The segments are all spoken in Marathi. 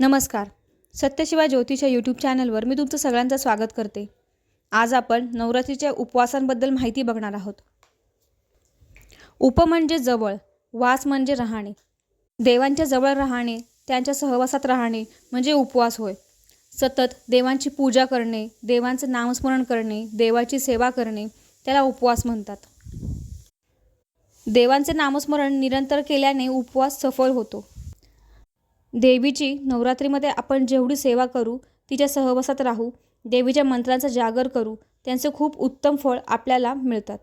नमस्कार. सत्यशिवा ज्योतिष या यूट्यूब चॅनलवर मी तुमचं सगळ्यांचं स्वागत करते. आज आपण नवरात्रीच्या उपवासांबद्दल माहिती बघणार आहोत. उप म्हणजे जवळ वास म्हणजे राहणे. देवांच्या जवळ राहणे त्यांच्या सहवासात राहणे म्हणजे उपवास होय. सतत देवांची पूजा करणे देवांचं नामस्मरण करणे देवाची सेवा करणे त्याला उपवास म्हणतात. देवांचे नामस्मरण निरंतर केल्याने उपवास सफल होतो. देवीची नवरात्रीमध्ये आपण जेवढी सेवा करू तिच्या सहवासात राहू देवीच्या मंत्रांचा जागर करू त्यांचे खूप उत्तम फळ आपल्याला मिळतात.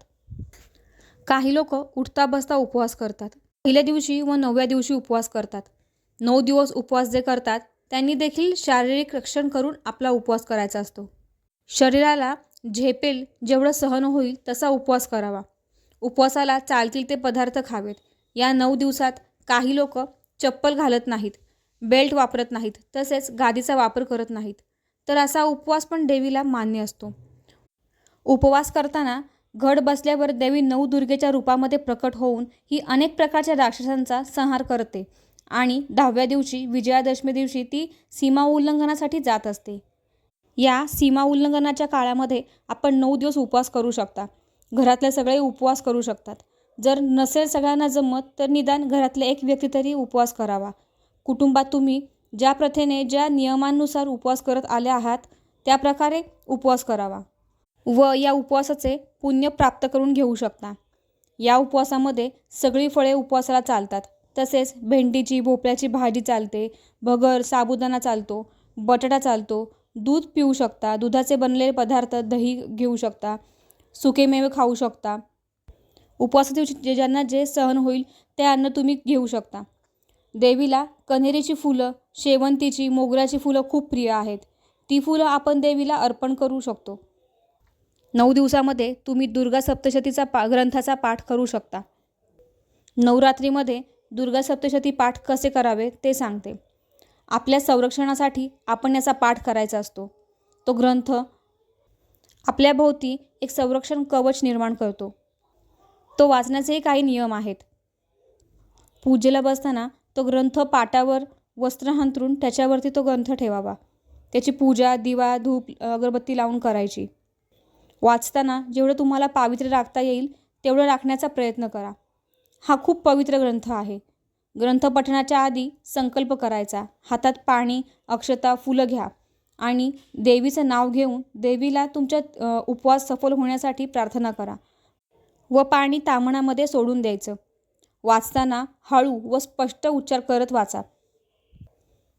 काही लोक उठता बसता उपवास करतात. पहिल्या दिवशी व नवव्या दिवशी उपवास करतात. नऊ दिवस उपवास जे करतात त्यांनी देखील शारीरिक रक्षण करून आपला उपवास करायचा असतो. शरीराला झेपेल जेवढं सहन होईल तसा उपवास करावा. उपवासाला चालतील ते पदार्थ खावेत. या नऊ दिवसात काही लोक चप्पल घालत नाहीत. बेल्ट वापरत नाहीत तसेच गादीचा वापर करत नाहीत. तर असा उपवास पण देवीला मान्य असतो. उपवास करताना घड बसल्यावर देवी नऊ दुर्गेच्या रूपामध्ये प्रकट होऊन ही अनेक प्रकारच्या राक्षसांचा संहार करते आणि दहाव्या दिवशी विजयादशमी दिवशी ती सीमा उल्लंघनासाठी जात असते. या सीमा उल्लंघनाच्या काळामध्ये आपण नऊ दिवस उपवास करू शकता. घरातले सगळे उपवास करू शकतात. जर नसेल सगळ्यांना जमत तर निदान घरातले एक व्यक्ती तरी उपवास करावा. कुटुंबात तुम्ही ज्या प्रथेने ज्या नियमांनुसार उपवास करत आले आहात त्या प्रकारे उपवास करावा व या उपवासाचे पुण्य प्राप्त करून घेऊ शकता. या उपवासामध्ये सगळी फळे उपवासाला चालतात. तसेच भेंडीची भोपळ्याची भाजी चालते भगर साबुदाणा चालतो बटाटा चालतो दूध पिऊ शकता दुधाचे बनलेले पदार्थ दही घेऊ शकता सुकेमेवे खाऊ शकता. उपवासा दिवशी जे ज्यांना जे सहन होईल ते अन्न तुम्ही घेऊ शकता. देवीला कन्हेरीची फुलं शेवंतीची मोगऱ्याची फुलं खूप प्रिय आहेत. ती फुलं आपण देवीला अर्पण करू शकतो. नऊ दिवसामध्ये तुम्ही दुर्गा सप्तशतीचा पा ग्रंथाचा पाठ करू शकता. नवरात्रीमध्ये दुर्गा सप्तशती पाठ कसे करावे ते सांगते. आपल्या संरक्षणासाठी आपण याचा पाठ करायचा असतो. तो ग्रंथ आपल्याभोवती एक संरक्षण कवच निर्माण करतो. तो वाचण्याचेही काही नियम आहेत. पूजेला बसताना तो ग्रंथ पाटावर वस्त्र हंतरून त्याच्यावरती तो ग्रंथ ठेवावा. त्याची पूजा दिवा धूप अगरबत्ती लावून करायची. वाचताना जेवढं तुम्हाला पावित्र्य राखता येईल तेवढं राखण्याचा प्रयत्न करा. हा खूप पवित्र ग्रंथ आहे. ग्रंथ पठणाच्या आधी संकल्प करायचा. हातात पाणी अक्षता फुलं घ्या आणि देवीचं नाव घेऊन देवीला तुमच्या उपवास सफल होण्यासाठी प्रार्थना करा व पाणी तामणामध्ये सोडून द्यायचं. वाचताना हळू व स्पष्ट उच्चार करत वाचा.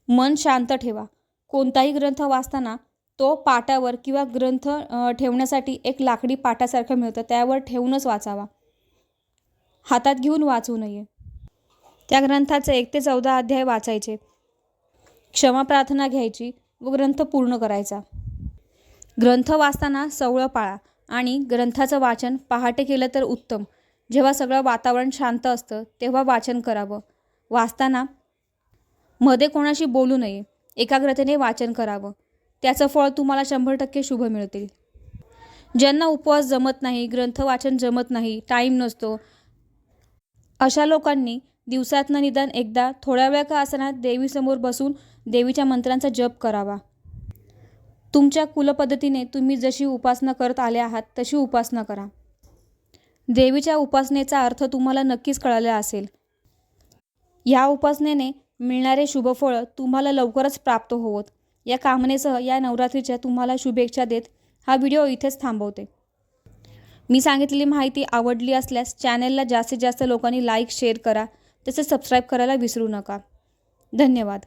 मन शांत ठेवा. कोणताही ग्रंथ वाचताना तो पाटावर किंवा ग्रंथ ठेवण्यासाठी एक लाकडी पाटासारखं मिळतं त्यावर ठेवूनच वाचावा. हातात घेऊन वाचू नये. त्या ग्रंथाचे एक ते चौदा अध्याय वाचायचे. क्षमा प्रार्थना घ्यायची व ग्रंथ पूर्ण करायचा. ग्रंथ वाचताना सवळं पाळा आणि ग्रंथाचं वाचन पहाटे केलं तर उत्तम. जेव्हा सगळं वातावरण शांत असतं तेव्हा वाचन करावं. वाचताना मध्ये कोणाशी बोलू नये एकाग्रतेने वाचन करावं. त्याचं फळ तुम्हाला शंभर टक्के शुभ मिळतील. ज्यांना उपवास जमत नाही ग्रंथ वाचन जमत नाही टाईम नसतो अशा लोकांनी दिवसातनं निदान एकदा थोड्या वेळ का असताना देवीसमोर बसून देवीच्या मंत्रांचा जप करावा. तुमच्या कुलपद्धतीने तुम्ही जशी उपासना करत आले आहात तशी उपासना करा. देवीच्या उपासनेचा अर्थ तुम्हाला नक्कीच कळाला असेल. या उपासनेने मिळणारे शुभफळ तुम्हाला लवकरच प्राप्त होवत. या कामनेसह या नवरात्रीच्या तुम्हाला शुभेच्छा देत हा व्हिडिओ इथेच थांबवते. मी सांगितलेली माहिती आवडली असल्यास चॅनेलला जास्तीत जास्त लोकांनी लाईक शेअर करा. तसेच सबस्क्राईब करायला विसरू नका. धन्यवाद.